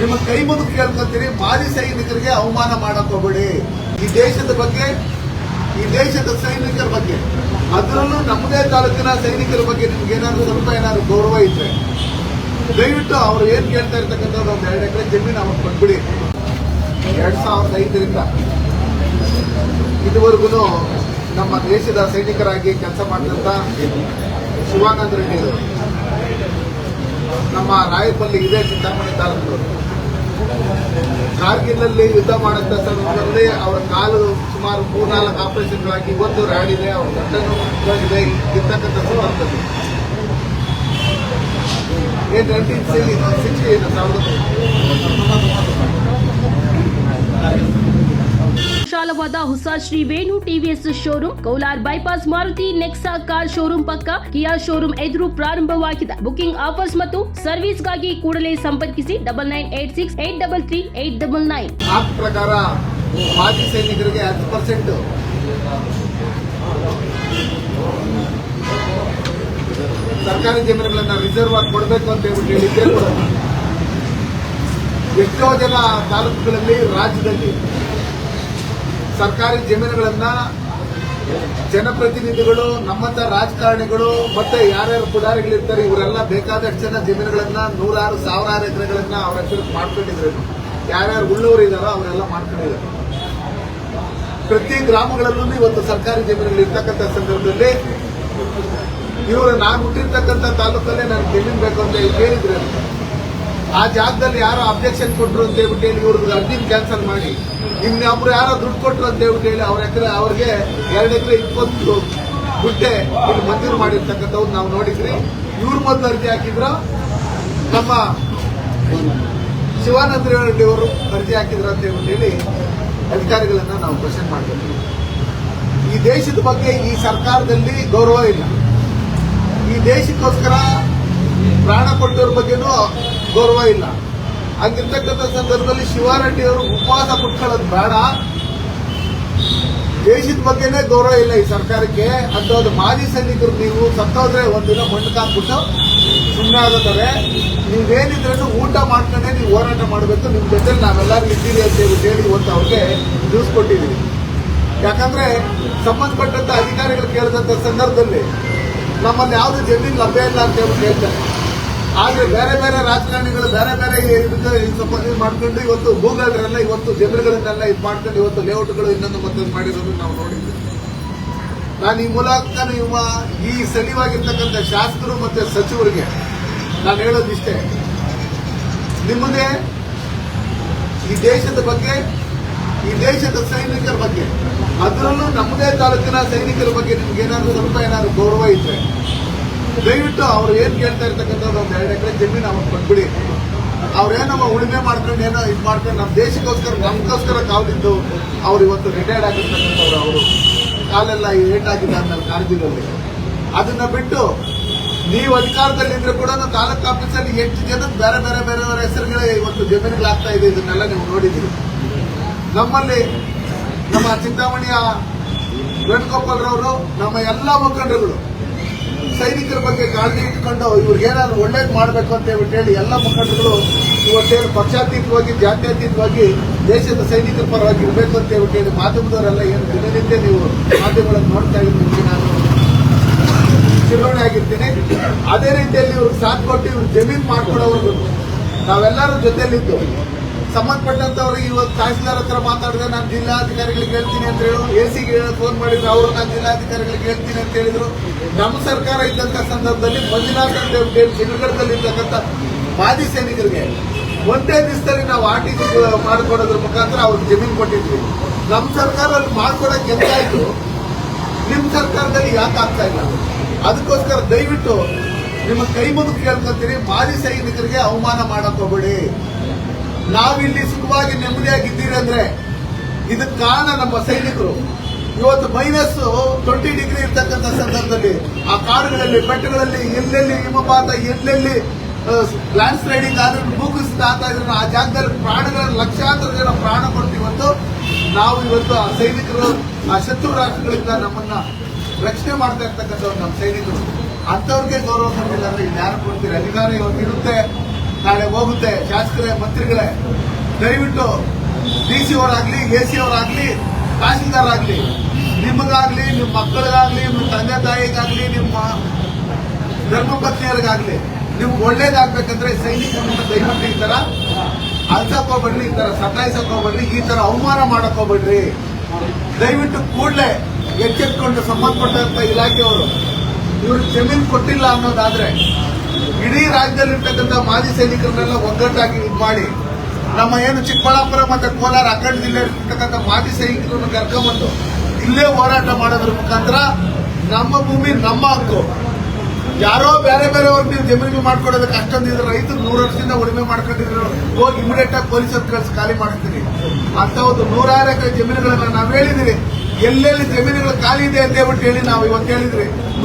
ನಿಮ್ಮ ಕೈ ಮುಂದೆ ಕೇಳ್ಕೊತೀರಿ, ಮಾಜಿ ಸೈನಿಕರಿಗೆ ಅವಮಾನ ಮಾಡಕ್ ಹೋಗ್ಬೇಡಿ ಈ ದೇಶದ ಬಗ್ಗೆ, ಈ ದೇಶದ ಸೈನಿಕರ ಬಗ್ಗೆ, ಅದರಲ್ಲೂ ನಮ್ಮದೇ ತಾಲೂಕಿನ ಸೈನಿಕರ ಬಗ್ಗೆ ನಿಮ್ಗೆ ಏನಾದ್ರು ಸ್ವಲ್ಪ ಏನಾದ್ರು ಗೌರವ ಇದ್ರೆ, ದಯವಿಟ್ಟು ಅವ್ರು ಏನ್ ಕೇಳ್ತಾ ಇರ್ತಕ್ಕಂಥ ಒಂದು ಎರಡು ಎಕರೆ ಜಮೀನು ಅವ್ರು ಕೊಟ್ಬಿಡಿ. ಎರಡ್ ಸಾವಿರದ ಐದರಿಂದ ಇದುವರೆಗೂ ನಮ್ಮ ದೇಶದ ಸೈನಿಕರಾಗಿ ಕೆಲಸ ಮಾಡಿದಂತ ಶಿವಾನಂದ ರೆಡ್ಡಿ ನಮ್ಮ ರಾಯಪಲ್ಲಿ ಇದೇ ಚಿಂತಾಮಣಿ ತಾಲೂಕು. ಕಾರ್ಗಿಲ್ನಲ್ಲಿ ಯುದ್ಧ ಮಾಡಂತ ಸಂದರ್ಭದಲ್ಲಿ ಅವರ ಕಾಲು ಸುಮಾರು ಮೂರ್ನಾಲ್ಕು ಆಪರೇಷನ್ಗಳಾಗಿ ಇವತ್ತು ರಾಡಿದೆ ಅವರ ಗಂಟನು ಇದೆ ಇರ್ತಕ್ಕಂಥ ಸಂದರ್ಭದಲ್ಲಿ. ಏನ್ ನೈನ್ಟೀನ್ ಸಿಕ್ಸ್ಟಿ ಸಾವಿರದ ವಿಶಾಲವಾದ ಹೊಸ Shri Venu TVS showroom, Kaular bypass Maruti, Nexa car showroom ಪಕ್ಕ ಕಿಯಾ ಶೋರೂಮ್ ಎದುರು ಪ್ರಾರಂಭವಾಗಿದೆ. ಬುಕಿಂಗ್ ಆಫರ್ಸ್ ಮತ್ತು ಸರ್ವಿಸ್ಗಾಗಿ ಕೂಡಲೇ ಸಂಪರ್ಕಿಸಿ double nine eight six eight double three eight double nine ಪ್ರಕಾರ ಮಾಜಿ ಸೈನಿಕರಿಗೆ ಹತ್ತು ಪರ್ಸೆಂಟ್ ಸರ್ಕಾರಿ ಜಮೀನುಗಳನ್ನ ರಿಸರ್ವ್ ಆಗಿ ಕೊಡಬೇಕು ಅಂತ ಹೇಳ್ಬಿಟ್ಟು ಎಷ್ಟೋ ಜನ ತಾಲೂಕುಗಳಲ್ಲಿ ರಾಜ್ಯದಲ್ಲಿ ಸರ್ಕಾರಿ ಜಮೀನುಗಳನ್ನ ಜನಪ್ರತಿನಿಧಿಗಳು, ನಮ್ಮಂತ ರಾಜಕಾರಣಿಗಳು ಮತ್ತೆ ಯಾರ್ಯಾರು ಪುಡಾರಿಗಳಿರ್ತಾರೆ, ಇವರೆಲ್ಲ ಬೇಕಾದಷ್ಟು ಜನ ಜಮೀನುಗಳನ್ನ ನೂರಾರು, ಸಾವಿರಾರು ಎಕರೆಗಳನ್ನ ಅವ್ರ ಹೆಸರು ಮಾಡ್ಕೊಂಡಿದ್ರು ಯಾರ್ಯಾರು ಉಳ್ಳವರು ಇದಾರೋ ಅವರೆಲ್ಲ ಮಾಡ್ಕೊಂಡಿದ್ದಾರೆ. ಪ್ರತಿ ಗ್ರಾಮಗಳಲ್ಲೂ ಇವತ್ತು ಸರ್ಕಾರಿ ಜಮೀನುಗಳು ಇರ್ತಕ್ಕಂಥ ಸಂದರ್ಭದಲ್ಲಿ ಇವರು ನಾನು ಹುಟ್ಟಿರ್ತಕ್ಕಂಥ ತಾಲೂಕಲ್ಲೇ ನಾನು ಜಮೀನು ಬೇಕು ಅಂತ ಕೇಳಿದ್ರೆ ಆ ಜಾಗದಲ್ಲಿ ಯಾರು ಅಬ್ಜೆಕ್ಷನ್ ಕೊಟ್ಟರು ಅಂತ ಹೇಳ್ಬಿಟ್ಟು ಹೇಳಿ ಇವ್ರದ್ದು ಅರ್ಜಿನ ಕ್ಯಾನ್ಸಲ್ ಮಾಡಿ. ಇನ್ನೊಬ್ರು ಯಾರೋ ದುಡ್ಡು ಕೊಟ್ರು ಅಂತ ಹೇಳ್ಬಿಟ್ಟು ಹೇಳಿ ಅವ್ರ ಎಕರೆ ಅವ್ರಿಗೆ ಎರಡು ಎಕರೆ ಇಪ್ಪತ್ತು ಗುಡ್ಡೆ ಇಲ್ಲಿ ಮಂಜೂರು ಮಾಡಿರ್ತಕ್ಕಂಥವ್ರು ನಾವು ನೋಡಿದ್ರಿ ಇವ್ರ ಮೊದಲು ಅರ್ಜಿ ಹಾಕಿದ್ರು ನಮ್ಮ ಶಿವಾನಂದ ರೆಡ್ಡಿ ಅವರು ಅರ್ಜಿ ಹಾಕಿದ್ರು ಅಂತ ಹೇಳ್ಬಿಟ್ಟು ಹೇಳಿ ಅಧಿಕಾರಿಗಳನ್ನ ನಾವು ಕ್ವಶನ್ ಮಾಡಬೇಕು. ಈ ದೇಶದ ಬಗ್ಗೆ ಈ ಸರ್ಕಾರದಲ್ಲಿ ಗೌರವ ಇಲ್ಲ. ಈ ದೇಶಕ್ಕೋಸ್ಕರ ಪ್ರಾಣ ಕೊಟ್ಟವ್ರ ಬಗ್ಗೆನೂ ಗೌರವ ಇಲ್ಲ. ಹಂಗಿರ್ತಕ್ಕಂಥ ಸಂದರ್ಭದಲ್ಲಿ ಶಿವಾರೆಡ್ಡಿ ಅವರು ಉಪವಾಸ ಕುಟ್ಕೊಳ್ಳೋದು ಬೇಡ. ದೇಶದ ಬಗ್ಗೆನೇ ಗೌರವ ಇಲ್ಲ ಈ ಸರ್ಕಾರಕ್ಕೆ. ಅಂತ ಒಂದು ಮಾಜಿ ಸೈನಿಕರು ನೀವು ಸತ್ತೋದ್ರೆ ಒಂದಿನ ಮಣ್ಣು ಕಾಕ್ಬಿಟ್ಟು ಸುಮ್ಮನೆ ಆಗುತ್ತಾರೆ ನೀವೇನಿದ್ರೂ ಊಟ ಮಾಡ್ಕೊಂಡೆ ನೀವು ಹೋರಾಟ ಮಾಡಬೇಕು. ನಿಮ್ಮ ಜೊತೆ ನಾವೆಲ್ಲರೂ ಇದ್ದೀರಿ ಅಂತ ಹೇಳಿ ಇವತ್ತು ಅವ್ರಿಗೆ ನ್ಯೂಸ್ ಕೊಟ್ಟಿದ್ದೀವಿ. ಯಾಕಂದ್ರೆ ಸಂಬಂಧಪಟ್ಟಂತ ಅಧಿಕಾರಿಗಳು ಕೇಳಿದಂಥ ಸಂದರ್ಭದಲ್ಲಿ ನಮ್ಮಲ್ಲಿ ಯಾವುದು ಜಮೀನು ಲಭ್ಯ ಇಲ್ಲ ಅಂತ ಹೇಳಿ ಹೇಳ್ತಾರೆ ಆದ್ರೆ ಬೇರೆ ಬೇರೆ ರಾಜಕಾರಣಿಗಳು ಬೇರೆ ಬೇರೆ ಮಾಡ್ಕೊಂಡು ಇವತ್ತು ಭೂಗಳನ್ನೆಲ್ಲ ಇವತ್ತು ಜನರುಗಳನ್ನೆಲ್ಲ ಇದು ಮಾಡ್ಕೊಂಡು ಇವತ್ತು ಲೇಔಟ್ಗಳು ಇನ್ನೊಂದು ಮತ್ತೊಂದು ಮಾಡಿರೋದು ನಾವು ನೋಡಿದ್ವಿ. ನಾನು ಈ ಮೂಲಕ ಇವ ಈ ಸಲಿವಾಗಿರ್ತಕ್ಕಂಥ ಶಾಸಕರು ಮತ್ತೆ ಸಚಿವರಿಗೆ ನಾನು ಹೇಳೋದಿಷ್ಟೇ ನಿಮ್ಮದೇ ಈ ದೇಶದ ಬಗ್ಗೆ, ಈ ದೇಶದ ಸೈನಿಕರ ಬಗ್ಗೆ, ಅದರಲ್ಲೂ ನಮ್ಮದೇ ತಾಲೂಕಿನ ಸೈನಿಕರ ಬಗ್ಗೆ ನಿಮ್ಗೆ ಏನಾದರೂ ಸ್ವಲ್ಪ ಏನಾದರೂ ಗೌರವ ಇದ್ರೆ ದಯವಿಟ್ಟು ಅವ್ರು ಏನ್ ಕೇಳ್ತಾ ಇರ್ತಕ್ಕಂಥದ್ದು ಒಂದು ಎರಡು ಎಕರೆ ಜಮೀನು ಅವ್ರು ಕೊಟ್ಬಿಡಿ. ಅವ್ರೇನಮ್ಮ ಉಳುಮೆ ಮಾಡ್ಕೊಂಡು ಏನೋ ಇದು ಮಾಡ್ಕೊಂಡು ನಮ್ಮ ದೇಶಕ್ಕೋಸ್ಕರ, ನಮಗೋಸ್ಕರ ಕಾವಲಿದ್ದು ಅವ್ರು ಇವತ್ತು ರಿಟೈರ್ಡ್ ಆಗಿರ್ತಕ್ಕಂಥವ್ರು ಅವರು. ಕಾಲೆಲ್ಲ ಏಟಾಗಿದೆ ಆದ್ಮೇಲೆ ಕಾರ್ಗಿಲಲ್ಲಿ ಅದನ್ನ ಬಿಟ್ಟು ನೀವು ಅಧಿಕಾರದಲ್ಲಿ ಇದ್ರೆ ಕೂಡ ತಾಲೂಕು ಆಫೀಸಲ್ಲಿ ಎಷ್ಟು ಜನ ಬೇರೆ ಬೇರೆ ಬೇರೆಯವರ ಹೆಸರುಗಳೇ ಇವತ್ತು ಜಮೀನುಗಳಾಗ್ತಾ ಇದೆ ಇದನ್ನೆಲ್ಲ ನೀವು ನೋಡಿದ್ದೀರಿ ನಮ್ಮಲ್ಲಿ ನಮ್ಮ ಚಿಂತಾಮಣಿಯ ವೇಣುಗೋಪಾಲ್ರವರು ನಮ್ಮ ಎಲ್ಲ ಮುಖಂಡರುಗಳು ಸೈನಿಕರ ಬಗ್ಗೆ ಕಾಳಜಿ ಇಟ್ಕೊಂಡು ಇವ್ರಿಗೆ ಏನಾದ್ರು ಒಳ್ಳೇದು ಮಾಡಬೇಕು ಅಂತ ಹೇಳಿ ಎಲ್ಲ ಮುಖಂಡರುಗಳು ಇವತ್ತೇನು ಪಕ್ಷಾತೀತವಾಗಿ, ಜಾತ್ಯತೀತವಾಗಿ ದೇಶದ ಸೈನಿಕರ ಪರವಾಗಿ ಇರಬೇಕು ಅಂತ ಹೇಳಿ ಮಾಧ್ಯಮದವರೆಲ್ಲ ಏನು ದಿನನಿತ್ಯ ನೀವು ಮಾಧ್ಯಮಗಳನ್ನು ನೋಡ್ತಾ ಇದ್ದೀನಿ ನಾನು ಚಿರೋಣೆ ಆಗಿರ್ತೀನಿ. ಅದೇ ರೀತಿಯಲ್ಲಿ ಇವ್ರಿಗೆ ಸಾಥ್ ಕೊಟ್ಟು ಇವ್ರು ಜಮೀನು ಮಾಡ್ಕೊಡೋರು ನಾವೆಲ್ಲರೂ ಜೊತೆಲಿದ್ದು ಸಂಬಂಧಪಟ್ಟಂತವ್ರಿಗೆ ಇವತ್ತು ತಹಸೀಲ್ದಾರ್ ಹತ್ರ ಮಾತಾಡಿದ್ರೆ ನಾನು ಜಿಲ್ಲಾಧಿಕಾರಿಗಳಿಗೆ ಹೇಳ್ತೀನಿ ಅಂತ ಹೇಳು ಎ ಸಿಗೆ ಫೋನ್ ಮಾಡಿದ್ರು. ಅವರು ನಾನು ಜಿಲ್ಲಾಧಿಕಾರಿಗಳಿಗೆ ಹೇಳ್ತೀನಿ ಅಂತ ಹೇಳಿದ್ರು. ನಮ್ಮ ಸರ್ಕಾರ ಇದ್ದಂತ ಸಂದರ್ಭದಲ್ಲಿ ಮಂಜುನಾಥ್ ಚಿತ್ರಗಢದಲ್ಲಿ ಇರ್ತಕ್ಕಂಥ ಮಾಜಿ ಸೈನಿಕರಿಗೆ ಒಂದೇ ದಿವಸದಲ್ಲಿ ನಾವು ಆರ್ ಟಿ ಮಾಡಿಕೊಡೋದ್ರ ಮುಖಾಂತರ ಅವ್ರಿಗೆ ಜಮೀನು ಕೊಟ್ಟಿದ್ವಿ. ನಮ್ಮ ಸರ್ಕಾರ ಅಲ್ಲಿ ಮಾಡ್ಕೊಡೋಕೆ ಎಂತಾಯ್ತು ನಿಮ್ಮ ಸರ್ಕಾರದಲ್ಲಿ ಯಾಕೆ ಆಗ್ತಾ ಇಲ್ಲ? ಅದಕ್ಕೋಸ್ಕರ ದಯವಿಟ್ಟು ನಿಮ್ಮ ಕೈ ಮುಗಿದು ಕೇಳ್ಕೊತೀರಿ. ಮಾಜಿ ಸೈನಿಕರಿಗೆ ಅವಮಾನ ಮಾಡಕ್ ನಾವಿಲ್ಲಿ ಸುಖವಾಗಿ ನೆಮ್ಮದಿಯಾಗಿದ್ದೀರಿ ಅಂದ್ರೆ ಇದಕ್ಕೆ ಕಾರಣ ನಮ್ಮ ಸೈನಿಕರು. ಇವತ್ತು ಮೈನಸ್ ಟ್ವೆಂಟಿ ಡಿಗ್ರಿ ಇರ್ತಕ್ಕಂಥ ಸಂದರ್ಭದಲ್ಲಿ ಆ ಕಾಡುಗಳಲ್ಲಿ, ಬೆಟ್ಟಗಳಲ್ಲಿ, ಎಲ್ಲೆಲ್ಲಿ ಹಿಮಪಾತ, ಎಲ್ಲೆಲ್ಲಿ ಲ್ಯಾಂಡ್ ಸ್ಲೈಡಿಂಗ್ ಆದ್ರೆ ಭೂಕುಸಿತ ಆಗ್ತಾ ಇದ್ರೆ. ಆ ಜಾಗದಲ್ಲಿ ಪ್ರಾಣಗಳ ಲಕ್ಷಾಂತರ ಜನ ಪ್ರಾಣ ಕೊಡ್ತೀವತ್ತು ನಾವು ಇವತ್ತು ಆ ಸೈನಿಕರು, ಆ ಶತ್ರು ರಾಷ್ಟ್ರಗಳಿಂದ ನಮ್ಮನ್ನ ರಕ್ಷಣೆ ಮಾಡ್ತಾ ಇರ್ತಕ್ಕಂಥವ್ರು ನಮ್ಮ ಸೈನಿಕರು. ಅಂಥವ್ರಿಗೆ ಗೌರವ ಕೊಟ್ಟಿಲ್ಲ ಅಂದ್ರೆ ಇನ್ಯಾರು ಕೊಡ್ತೀರಿ? ಅಧಿಕಾರ ಇವತ್ತು ಇರುತ್ತೆ ನಾಳೆ ಹೋಗುತ್ತೆ ಶಾಸಕರೇ, ಮಂತ್ರಿಗಳೇ, ದಯವಿಟ್ಟು ಡಿ ಸಿ ಅವರಾಗ್ಲಿ, ಎ ಸಿ ಅವರಾಗ್ಲಿ ತಹಸೀಲ್ದಾರ್ ಆಗ್ಲಿ ನಿಮಗಾಗ್ಲಿ, ನಿಮ್ಮ ಮಕ್ಕಳಿಗಾಗ್ಲಿ, ನಿಮ್ಮ ತಂದೆ ತಾಯಿಗಾಗ್ಲಿ, ನಿಮ್ಮ ಧರ್ಮಪತ್ನಿಯರಿಗಾಗ್ಲಿ ನಿಮ್ಗೆ ಒಳ್ಳೇದಾಗ್ಬೇಕಂದ್ರೆ ಸೈನಿಕ ದಯವಿಟ್ಟು ಈ ತರ ಅಲ್ಸಕ್ ಈ ತರ ಸತಾಯಿಸಕ್ ಈ ತರ ಅವಮಾನ ಮಾಡಕ್ ಹೋಗ್ಬೇಡ್ರಿ ದಯವಿಟ್ಟು ಕೂಡಲೇ ಎಚ್ಚೆತ್ಕೊಂಡು ಸಂಬಂಧಪಟ್ಟಂತ ಇಲಾಖೆಯವರು ಇವ್ರಿಗೆ ಜಮೀನು ಕೊಟ್ಟಿಲ್ಲ ಅನ್ನೋದಾದ್ರೆ ಇಡೀ ರಾಜ್ಯದಲ್ಲಿರ್ತಕ್ಕಂಥ ಮಾಜಿ ಸೈನಿಕರನ್ನೆಲ್ಲ ಒಗ್ಗಟ್ಟಾಗಿ ಇದು ಮಾಡಿ, ನಮ್ಮ ಏನು ಚಿಕ್ಕಬಳ್ಳಾಪುರ ಮತ್ತು ಕೋಲಾರ ಅಖಂಡ ಜಿಲ್ಲೆ ಇರ್ತಕ್ಕಂಥ ಮಾಜಿ ಸೈನಿಕರನ್ನು ಕರ್ಕೊಂಬಂದು ಇಲ್ಲೇ ಹೋರಾಟ ಮಾಡೋದ್ರ ಮುಖಾಂತರ ನಮ್ಮ ಭೂಮಿ, ನಮ್ಮ ಹಕ್ಕು. ಯಾರೋ ಬೇರೆ ಬೇರೆಯವ್ರಿಗೆ ನೀವು ಜಮೀನು ಮಾಡ್ಕೊಡೋದಕ್ಕೆ ಅಷ್ಟೊಂದು ಇದ್ರೆ ರೈತರು ನೂರು ವರ್ಷದಿಂದ ಉಳುಮೆ ಮಾಡ್ಕೊಂಡಿದ್ರು, ಹೋಗಿ ಇಮಿಡಿಯೇಟ್ ಆಗಿ ಪೊಲೀಸರು ಕಳಿಸಿ ಖಾಲಿ ಮಾಡಿಸ್ತೀನಿ ಅಂತ ಒಂದು ನೂರಾರು ಎಕರೆ ಜಮೀನುಗಳನ್ನ ನಾವು ಹೇಳಿದಿರಿ. ಎಲ್ಲೆಲ್ಲಿ ಜಮೀನುಗಳು ಖಾಲಿ ಇದೆ ಅಂತ ಹೇಳ್ಬಿಟ್ಟು ಹೇಳಿ ನಾವು ಇವತ್ತು ಹೇಳಿದ್ರಿ.